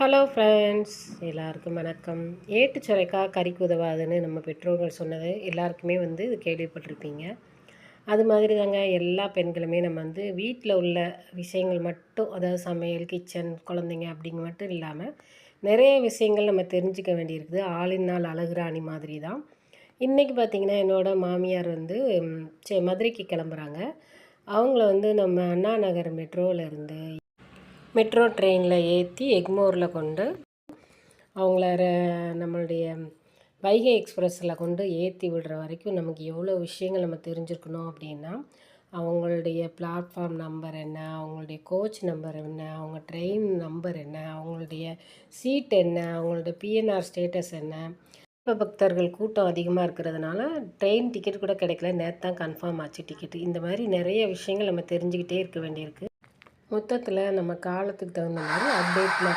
Hello friends எல்லாருக்கும் வணக்கம். ஏட்டு சுரைக்கா கறிக்கு உதவாதுன்னு நம்ம பெற்றோர்கள் சொன்னது எல்லாருக்குமே வந்து இது கேள்விப்பட்டிருப்பீங்க. அது மாதிரி தாங்க எல்லா பெண்களுமே நம்ம வந்து வீட்டில் உள்ள விஷயங்கள் மட்டும் அதாவது சமையல் கிச்சன் குழந்தைங்க அப்படிங்க மட்டும் இல்லாமல் நிறைய விஷயங்கள் நம்ம தெரிஞ்சுக்க வேண்டியிருக்குது. ஆளின் நாள் அழகுராணி மாதிரி தான் இன்றைக்கி பார்த்திங்கன்னா என்னோடய மாமியார் வந்து சே மதுரைக்கு கிளம்புறாங்க. அவங்கள வந்து நம்ம அண்ணா நகர் மெட்ரோவில் இருந்து மெட்ரோ ட்ரெயினில் ஏற்றி எக்மோரில் கொண்டு அவங்கள நம்மளுடைய வைகை எக்ஸ்பிரஸில் கொண்டு ஏற்றி விடுற வரைக்கும் நமக்கு எவ்வளோ விஷயங்கள் நம்ம தெரிஞ்சுருக்கணும் அப்படின்னா அவங்களுடைய பிளாட்ஃபார்ம் நம்பர் என்ன அவங்களுடைய கோச் நம்பர் என்ன அவங்க ட்ரெயின் நம்பர் என்ன அவங்களுடைய சீட் என்ன அவங்களுடைய பிஎன்ஆர் ஸ்டேட்டஸ் என்ன. இப்போ பக்தர்கள் கூட்டம் அதிகமாக இருக்கிறதுனால ட்ரெயின் டிக்கெட் கூட கிடைக்கல நேற்று தான் கன்ஃபார்ம் ஆச்சு டிக்கெட்டு. இந்த மாதிரி நிறைய விஷயங்கள் நம்ம தெரிஞ்சுக்கிட்டே இருக்க வேண்டியிருக்கு. மொத்தத்தில் நம்ம காலத்துக்கு தகுந்த மாதிரி அப்டேட்